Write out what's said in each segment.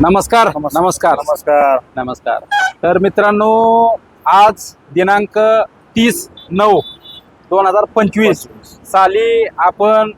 नमस्कार नमस्कार. नमस्कार. नमस्कार. तर मित्रांनो आज दिनांक तीस नऊ दोन हजार पंचवीस साली आपण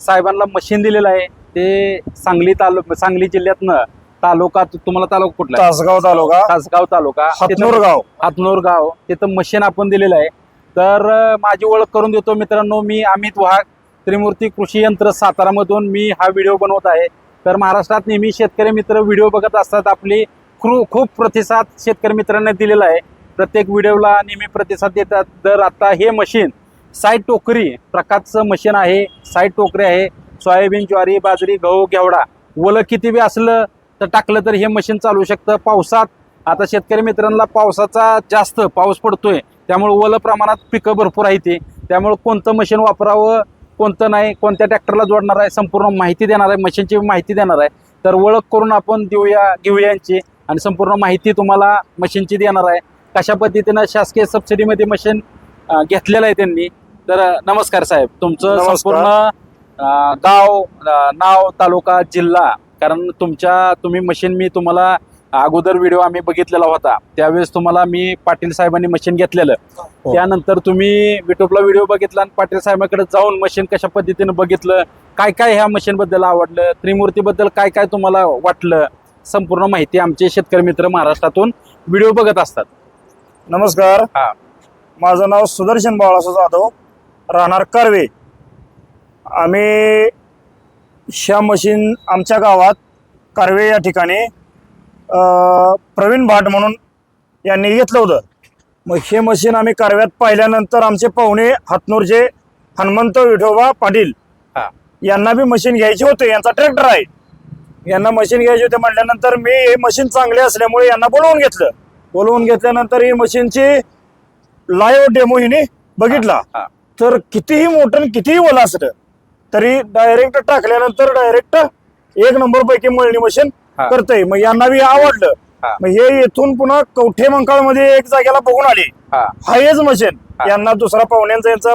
साहेबांना मशीन दिलेलं आहे. ते सांगली तालुका सांगली जिल्ह्यातनं तालुका तुम्हाला तालुका कुठला आहे? तासगाव तालुका. तासगाव तालुका. हातनूर तिथं- गाव. हातनूर गाव. तिथं मशीन आपण दिलेलं आहे. तर अं, माझी ओळख करून देतो मित्रांनो मी अमित वाघ त्रिमूर्ती कृषी यंत्र सातारामधून मी हा व्हिडिओ बनवत आहे. तर महाराष्ट्रात नेहमी शेतकरी मित्र व्हिडिओ बघत असतात. आपली क्रू खूप प्रतिसाद शेतकरी मित्रांना दिलेला आहे. प्रत्येक व्हिडिओला नेहमी प्रतिसाद देतात. तर आता हे मशीन साईड टोकरी प्रकारचं मशीन आहे. साईड टोकरी आहे. सोयाबीन ज्वारी बाजरी गहू घेवडा वलं किती बी असलं तर टाकलं तर हे मशीन चालू शकतं. पावसात आता शेतकरी मित्रांना पावसाचा जास्त पाऊस पडतोय. त्यामुळे ओलं प्रमाणात पिकं भरपूर आहे ते. त्यामुळे कोणतं मशीन वापरावं कोणतं नाही कोणत्या ट्रॅक्टरला जोडणार आहे संपूर्ण माहिती देणार आहे मशीनची माहिती देणार आहे. तर ओळख करून आपण देऊया घेऊया यांची आणि संपूर्ण माहिती तुम्हाला मशीनची देणार आहे. कशा पद्धतीनं शासकीय सबसिडीमध्ये मशीन घेतलेलं आहे त्यांनी? तर नमस्कार साहेब. तुमचं. संपूर्ण गाव नाव तालुका जिल्हा. कारण तुमच्या तुम्ही मशीन मी तुम्हाला अगोदर व्हिडिओ आम्ही बघितलेला होता. त्यावेळेस तुम्हाला मी पाटील साहेबांनी मशीन घेतलेलं. हो. त्यानंतर तुम्ही युट्यूबला व्हिडिओ बघितला आणि पाटील साहेबांकडे जाऊन मशीन कशा पद्धतीनं बघितलं काय काय ह्या मशीन बद्दल आवडलं त्रिमूर्तीबद्दल काय काय तुम्हाला वाटलं संपूर्ण माहिती आमचे शेतकरी मित्र महाराष्ट्रातून व्हिडिओ बघत असतात. नमस्कार. हा. माझं नाव सुदर्शन बाळासो जाधव राहणार कर्वे. आम्ही ह्या मशीन आमच्या गावात कर्वे या ठिकाणी प्रवीण भाट म्हणून यांनी घेतलं होतं मग हे मशीन आम्ही कर्व्यात पाहिल्यानंतर आमचे पाहुणे हातनूरचे हनुमंत विठोबा पाटील हा. यांना बी मशीन घ्यायची होते यांचा ट्रॅक्टर आहे यांना मशीन घ्यायची होते म्हटल्यानंतर मी हे मशीन चांगले असल्यामुळे यांना बोलवून घेतलं बोलवून घेतल्यानंतर ही मशीनची लाईव्ह डेमो हिने बघितला. तर कितीही मोठं कितीही ओला असलं तरी डायरेक्ट टाकल्यानंतर डायरेक्ट एक नंबर पैकी मळणी मशीन. करतंय. मग यांना बी आवडलं. मग हे येथून पुन्हा कवठे मध्ये एक जागेला बघून आले. हा. हायच मशीन. यांना दुसरा पाहुण्यांचा यांचा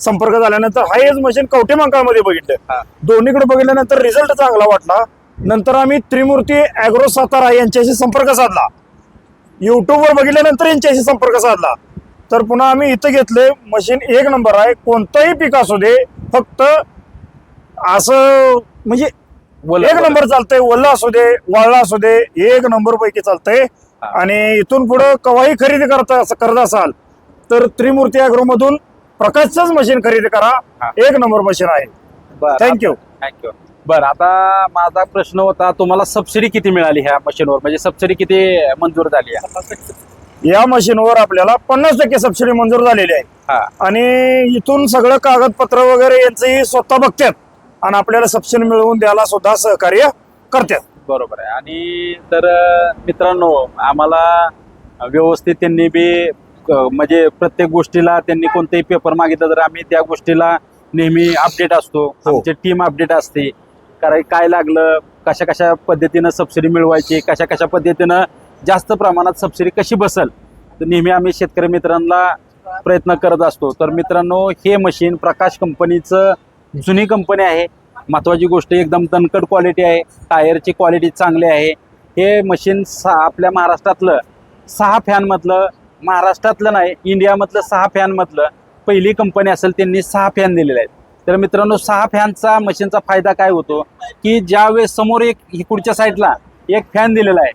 संपर्क झाल्यानंतर हायच मशीन कवठे मध्ये बघितलं. दोन्हीकडे बघितल्यानंतर रिझल्ट चांगला वाटला. नंतर आम्ही त्रिमूर्ती अॅग्रो सातारा यांच्याशी संपर्क साधला. युट्यूबवर बघितल्यानंतर यांच्याशी संपर्क साधला. तर पुन्हा आम्ही इथं घेतले. मशीन एक नंबर आहे. कोणतंही पीक असू दे. फक्त असं म्हणजे एक. नंबर चालतंय ओला असू दे वाळला असू दे एक नंबर पैकी चालतंय. आणि इथून पुढे कवाही खरेदी करता करत असाल तर त्रिमूर्ती अॅग्रो मधून प्रकाशच मशीन खरेदी करा. एक नंबर मशीन आहे. थँक्यू थँक्यू बरं आता माझा प्रश्न होता तुम्हाला सबसिडी किती मिळाली ह्या मशीनवर म्हणजे सबसिडी किती मंजूर झाली या मशीनवर आपल्याला पन्नास टक्के सबसिडी मंजूर झालेली आहे. आणि इथून सगळं कागदपत्र वगैरे यांचंही स्वतः बघतात. आणि आपल्याला सबसिडी मिळवून द्यायला सुद्धा सहकार्य करतात बरोबर आहे. आणि तर मित्रांनो आम्हाला व्यवस्थित त्यांनी बी म्हणजे प्रत्येक गोष्टीला त्यांनी कोणतेही पेपर मागितलं तर आम्ही त्या गोष्टीला नेहमी अपडेट असतो. हो. आमची टीम अपडेट असते. कारण काय लागलं कशा कशा पद्धतीनं सबसिडी मिळवायची कशा कशा पद्धतीनं जास्त प्रमाणात सबसिडी कशी बसल तर नेहमी आम्ही शेतकरी मित्रांना प्रयत्न करत असतो. तर मित्रांनो हे मशीन प्रकाश कंपनीचं जुनी कंपनी आहे. महत्त्वाची गोष्ट एकदम दणकट क्वालिटी आहे. टायरची क्वालिटी चांगली आहे. हे मशीन सा आपल्या महाराष्ट्रातलं सहा फॅनमधलं महाराष्ट्रातलं नाही इंडियामधलं सहा फॅनमधलं पहिली कंपनी असेल त्यांनी सहा फॅन दिलेले आहेत. तर मित्रांनो सहा फॅनचा मशीनचा फायदा काय होतो? की ज्यावेळेस समोर एक इकडच्या साईडला एक फॅन दिलेला आहे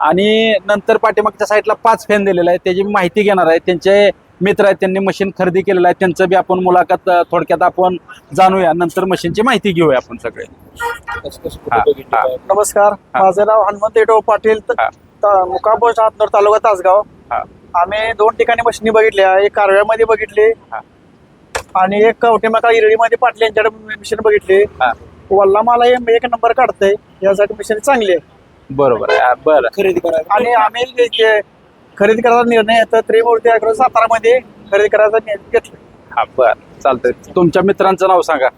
आणि नंतर पाठीमागच्या साईडला पाच फॅन दिलेला आहे त्याची माहिती घेणार आहे. त्यांचे मित्र आहेत त्यांनी मशीन खरेदी केलेलं आहे. त्यांचं बी आपण मुलाखत थोडक्यात आपण जाणूया. नंतर मशीनची माहिती घेऊया आपण सगळे. हा. नमस्कार. माझं नाव हनुमंत येटो पाटील. हा. हातनूर तालुका तासगाव. हा. आम्ही दोन ठिकाणी मशिनी बघितल्या. एक कारव्यामध्ये बघितली. हा. आणि एक कवटेमाका इरळीमध्ये पाटील यांच्याकडे मशीन बघितली. हा. वल्ला मला हे एक नंबर काढतंय. यासाठी मशीन चांगली आहे. बरोबर. आहे हा, बरं. खरेदी करायला. आणि आम्ही जे- जे खरेदी करायचा निर्णय येतो त्रिमूर्ती अॅग्रो सातारामध्ये खरेदी करायचा निर्णय घेतला. हा बर. चालतंय. तुमच्या मित्रांचं नाव सांगा.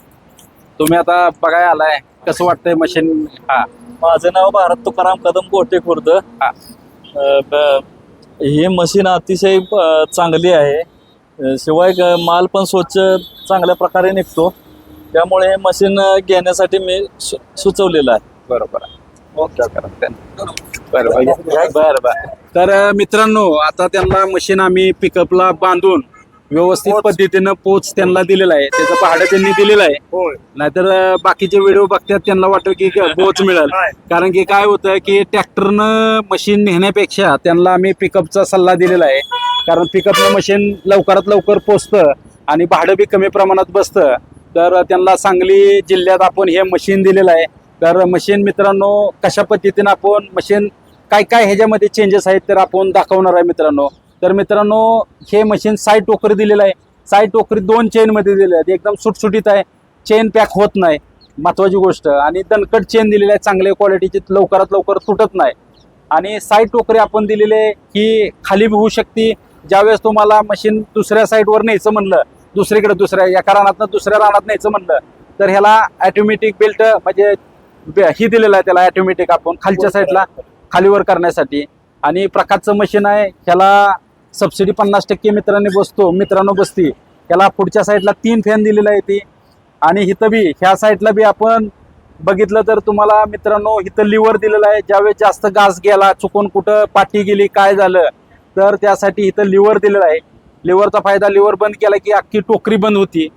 तुम्ही आता बघाय आलाय. कसं वाटतंय मशीन? हा. माझं नाव भारत तुकाराम कदम गोटे खुर्द. हा. अ, ब- ही मशीन अतिशय अ, चांगली आहे. अ, शिवाय ग- माल पण स्वच्छ चांगल्या प्रकारे निघतो. त्यामुळे हे मशीन अ, घेण्यासाठी मी सु- सुचवलेलं आहे. बरोबर आहे. बरं बरं. बरं बरं. तर मित्रांनो आता त्यांना मशीन आम्ही पिकअपला बांधून व्यवस्थित. पद्धतीनं पोच त्यांना दिलेला आहे. त्याचं भाडं त्यांनी दिलेलं आहे. नाहीतर बाकीचे व्हिडिओ बघतात त्यांना वाटतं की पोच मिळेल. कारण की काय होतं की ट्रॅक्टरनं मशीन नेण्यापेक्षा त्यांना आम्ही पिकअपचा सल्ला दिलेला आहे. कारण पिकअपनं मशीन लवकरात लवकर पोचतं आणि भाडं बी कमी प्रमाणात बसतं. तर त्यांना सांगली जिल्ह्यात आपण हे मशीन दिलेलं आहे. तर मशीन मित्रांनो कशा पद्धतीनं आपण मशीन काय काय ह्याच्यामध्ये चेंजेस आहेत तर आपण दाखवणार आहे मित्रांनो. तर मित्रांनो हे मशीन साईड टोकरी दिलेलं आहे. साईड टोकरी दोन चेनमध्ये दिलेले आहे एकदम सुटसुटीत आहे. चेन पॅक होत नाही. महत्वाची गोष्ट. आणि दणकट चेन दिलेली आहे चांगल्या क्वालिटीची लवकरात लवकर तुटत नाही. आणि साईड टोकरी आपण दिलेले आहे ही खाली बी होऊ शकते. ज्यावेळेस तुम्हाला मशीन दुसऱ्या साईडवर न्यायचं म्हणलं दुसरीकडे दुसऱ्या एका रानातनं दुसऱ्या रानात न्यायचं म्हणलं तर ह्याला ॲटोमॅटिक बेल्ट म्हणजे बे- ही दिलेलं आहे त्याला ॲटोमॅटिक आपण खालच्या साईडला खालीवर करण्यासाठी. आणि प्रकारचं मशीन आहे ह्याला सबसिडी पन्नास टक्के मित्रांनी बसतो मित्रांनो बसती. ह्याला पुढच्या साईडला तीन फॅन दिलेला आहे ती. आणि इथं बी ह्या साईडला बी आपण बघितलं तर तुम्हाला मित्रांनो इथं लिव्हर दिलेलं आहे. ज्यावेळेस जास्त गास गेला चुकून कुठं पाठी गेली काय झालं तर त्यासाठी इथं लिव्हर दिलेलं आहे. लिव्हरचा फायदा लिव्हर बंद केला की अख्खी टोकरी बंद होती.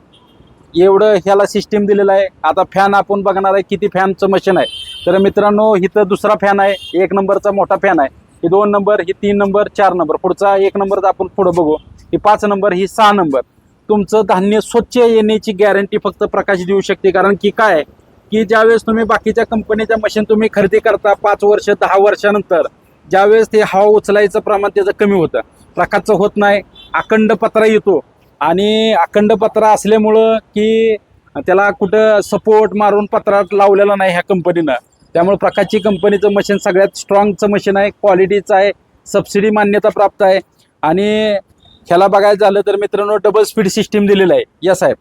एवढं ह्याला सिस्टीम दिलेलं आहे. आता फॅन आपण बघणार आहे किती फॅनचं मशीन आहे. तर मित्रांनो इथं दुसरा फॅन आहे. एक नंबरचा मोठा फॅन आहे. ही दोन नंबर ही तीन नंबर चार नंबर. पुढचा एक नंबरचा आपण पुढं बघू. ही पाच नंबर ही सहा नंबर. तुमचं धान्य स्वच्छ येण्याची गॅरंटी फक्त प्रकाश देऊ शकते. कारण की काय की ज्यावेळेस तुम्ही बाकीच्या कंपनीच्या मशीन तुम्ही खरेदी करता पाच वर्ष दहा वर्षानंतर ज्यावेळेस ते हवा उचलायचं प्रमाण त्याचं कमी होतं. प्रकाशचं होत नाही. अखंड पत्रा येतो. आणि अखंड पत्रा असल्यामुळं की त्याला कुठं सपोर्ट मारून पत्रात लावलेला नाही ह्या कंपनीनं त्यामुळे प्रकाशची कंपनीचं मशीन सगळ्यात स्ट्रॉंगचं मशीन आहे क्वालिटीचं आहे सबसिडी मान्यता प्राप्त आहे. आणि ह्याला बघायचं झालं तर मित्रांनो डबल स्पीड सिस्टीम दिलेलं आहे. यस साहेब.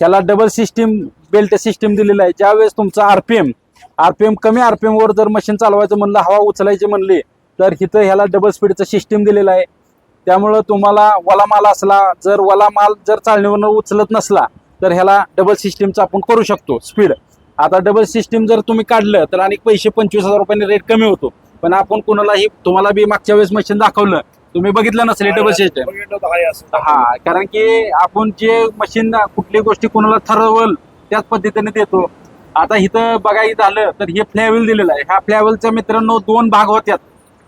ह्याला डबल सिस्टीम बेल्ट सिस्टीम दिलेलं आहे. ज्यावेळेस तुमचं R P M R P M कमी आर पी एमवर जर मशीन चालवायचं म्हणलं हवा उचलायची म्हणली तर इथं ह्याला डबल स्पीडचं सिस्टीम दिलेलं आहे. त्यामुळं तुम्हाला वला माल असला जर वला माल जर चालणीवरनं उचलत नसला तर ह्याला डबल सिस्टीमचं आपण करू शकतो. स्पीड आता डबल सिस्टीम जर तुम्ही काढलं तर आणि पैसे पंचवीस हजार रुपयांनी रेट कमी होतो. पण आपण कोणालाही तुम्हाला बी मागच्या वेळेस मशीन दाखवलं तुम्ही बघितलं नसेल डबल सिस्टीम. हा कारण की आपण जे मशीन कुठली गोष्टी कोणाला ठरवल त्याच पद्धतीने देतो. आता इथं बघायचं झालं तर हे फ्लॅवेल दिलेलं आहे. ह्या फ्लॅवेलच्या मित्रांनो दोन भाग होत्यात.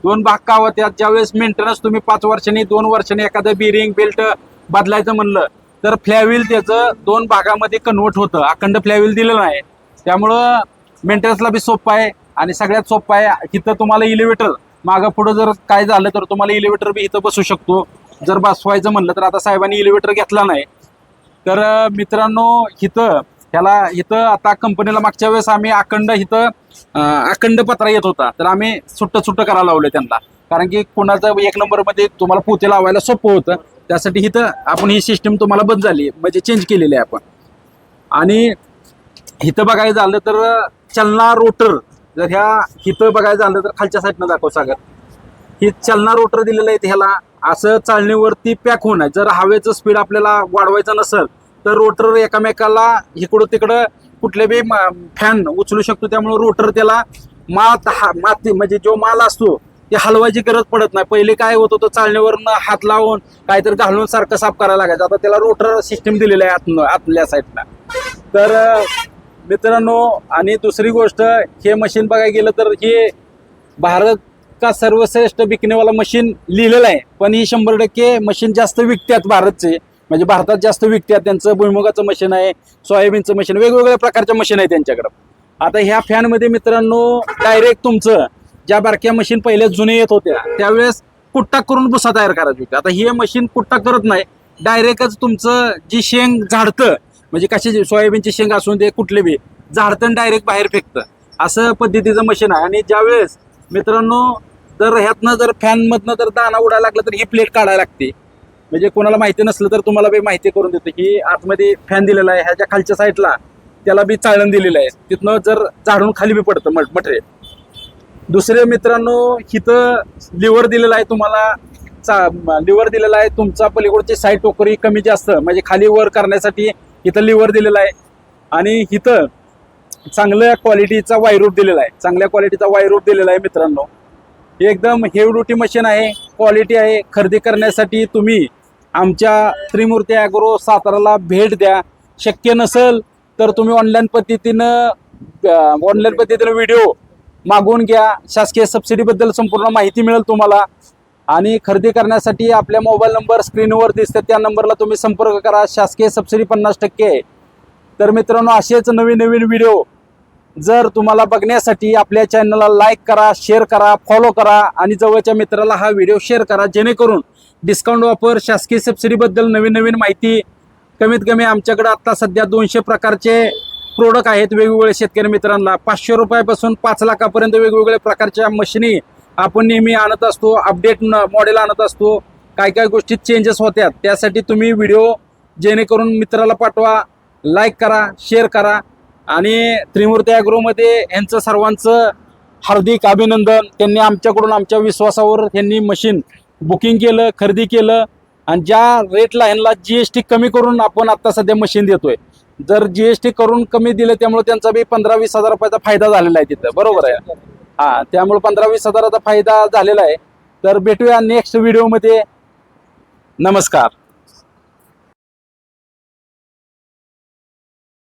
दोन भाग का होत्यात? ज्यावेळेस मेंटेनन्स तुम्ही पाच वर्षांनी दोन वर्षांनी एखादं बिरिंग बेल्ट बदलायचं म्हणलं तर फ्लॅव्हील त्याचं दोन भागामध्ये कन्वर्ट होतं. अखंड फ्लॅवेल दिलेलं आहे. त्यामुळं मेंटेनन्सला बी सोपं आहे आणि सगळ्यात सोपं आहे इथं तुम्हाला इलिव्हेटर मागं पुढं जर काय झालं तर तुम्हाला इलिव्हेटर बी इथं बसू शकतो. जर बसवायचं म्हणलं तर आता साहेबांनी इलिव्हेटर घेतला नाही. तर मित्रांनो इथं ह्याला इथं आता कंपनीला मागच्या वेळेस आम्ही अखंड इथं अखंड पत्रा येत होता. तर आम्ही सुट्ट सुट्ट करायला लावलं त्यांना. कारण की कोणाचं एक नंबरमध्ये तुम्हाला पोते लावायला सोपं होतं. त्यासाठी इथं आपण ही सिस्टम तुम्हाला बंद झाली म्हणजे चेंज केलेली आहे आपण. आणि इथं बघायचं झालं तर चलना रोटर जर ह्या इथं बघायचं झालं तर खालच्या साईडनं दाखव सागर. ही चलना रोटर दिलेलं आहे ह्याला. असं चालणीवरती पॅक होऊन आहे. जर हवेचं स्पीड आपल्याला वाढवायचं नसेल तर रोटर एकामेकाला इकडं तिकडं कुठले बी फॅन उचलू शकतो. त्यामुळे रोटर त्याला मात हा माती म्हणजे जो माल असतो ते हलवायची गरज पडत नाही. पहिले काय होत होतं चालणीवरनं हात लावून काहीतरी घालून सारखं साफ करायला लागायचं. आता त्याला रोटर सिस्टीम दिलेलं आहे आत आतल्या साईडला तर मित्रांनो आणि दुसरी गोष्ट हे मशीन बघायला गेलं तर हे भारत का सर्वश्रेष्ठ विकणेवाला मशीन लिहिलेलं आहे. पण ही शंभर टक्के मशीन जास्त विकतात भारतचे. म्हणजे भारतात जास्त विकतात त्यांचं भुईमुगाचं मशीन आहे सोयाबीनचं मशीन वेगवेगळ्या प्रकारच्या मशीन आहे त्यांच्याकडं. आता ह्या फॅनमध्ये मित्रांनो डायरेक्ट तुमचं ज्या बारक्या मशीन पहिल्या जुने येत होत्या त्यावेळेस कुट्टा करून भुसा तयार करायची होती. आता हे मशीन कुट्टा करत नाही डायरेक्टच तुमचं जी शेंग झाडतं म्हणजे कशी सोयाबीनची शेंग असून ते कुठले बी झाडतं डायरेक्ट बाहेर फेकतं. असं पद्धतीचं मशीन आहे. आणि ज्यावेळेस मित्रांनो जर ह्यातनं जर फॅनमधनं जर दाना उडायला लागला तर ही प्लेट काढायला लागते. म्हणजे कोणाला माहिती नसलं तर तुम्हाला बी माहिती करून देतो की आतमध्ये फॅन दिलेला आहे. ह्याच्या खालच्या साईडला त्याला बी चाळण दिलेलं आहे. तिथनं जर झाडून खाली बी पडतं मटेरियल दुसरे मित्रांनो इथं लिव्हर दिलेलं आहे तुम्हाला. चा लिव्हर दिलेला आहे. तुमचा पलीकडची साईड टोकरी कमी जास्त म्हणजे खाली वर करण्यासाठी इथं लिव्हर दिलेला आहे. आणि इथं चांगल्या क्वालिटीचा वायरूप दिलेला आहे. चांगल्या क्वालिटीचा वायरूप दिलेला आहे मित्रांनो. एकदम हेव ड्युटी मशीन आहे. क्वालिटी आहे. खरेदी करण्यासाठी तुम्ही आमच्या त्रिमूर्ती ॲग्रो साताराला भेट द्या. शक्य नसेल तर तुम्ही ऑनलाईन पद्धतीनं ऑनलाईन पद्धतीनं व्हिडिओ मागवून घ्या. शासकीय सबसिडीबद्दल संपूर्ण माहिती मिळेल तुम्हाला. आणि खरेदी करण्यासाठी आपल्या मोबाईल नंबर स्क्रीनवर दिसतात त्या नंबरला तुम्ही संपर्क करा. शासकीय सबसिडी पन्नास टक्के आहे. तर मित्रांनो असेच नवीन नवीन व्हिडिओ जर तुम्हाला बघण्यासाठी आपल्या चॅनलला लाईक करा शेअर करा फॉलो करा आणि जवळच्या मित्राला हा व्हिडिओ शेअर करा. जेणेकरून डिस्काउंट ऑफर शासकीय सबसिडीबद्दल नवीन नवीन माहिती कमीत कमी आमच्याकडे आत्ता सध्या दोनशे प्रकारचे प्रोडक्ट आहेत वेगवेगळे शेतकरी मित्रांना. पाचशे रुपयापासून पाच लाखापर्यंत वेगवेगळ्या प्रकारच्या मशिनी आपण नेहमी आणत असतो अपडेट मॉडेल आणत असतो. काय काय गोष्टी चेंजेस होत्यात त्यासाठी तुम्ही व्हिडिओ जेणेकरून मित्राला पाठवा लाईक करा शेअर करा. आणि त्रिमूर्ती ॲग्रोमध्ये यांचं सर्वांचं हार्दिक अभिनंदन. त्यांनी आमच्याकडून आमच्या विश्वासावर त्यांनी मशीन बुकिंग केलं खरेदी केलं. आणि ज्या रेटला ह्यांना जी एस टी कमी करून आपण आत्ता सध्या मशीन देतोय. जर जीएसटी करून कमी दिलं त्यामुळे त्यांचा बी पंधरा वीस हजार रुपयाचा फायदा झालेला आहे तिथं. बरोबर आहे. हा त्यामुळे पंधरा वीस हजाराचा फायदा झालेला आहे. तर भेटूया नेक्स्ट व्हिडिओमध्ये नमस्कार.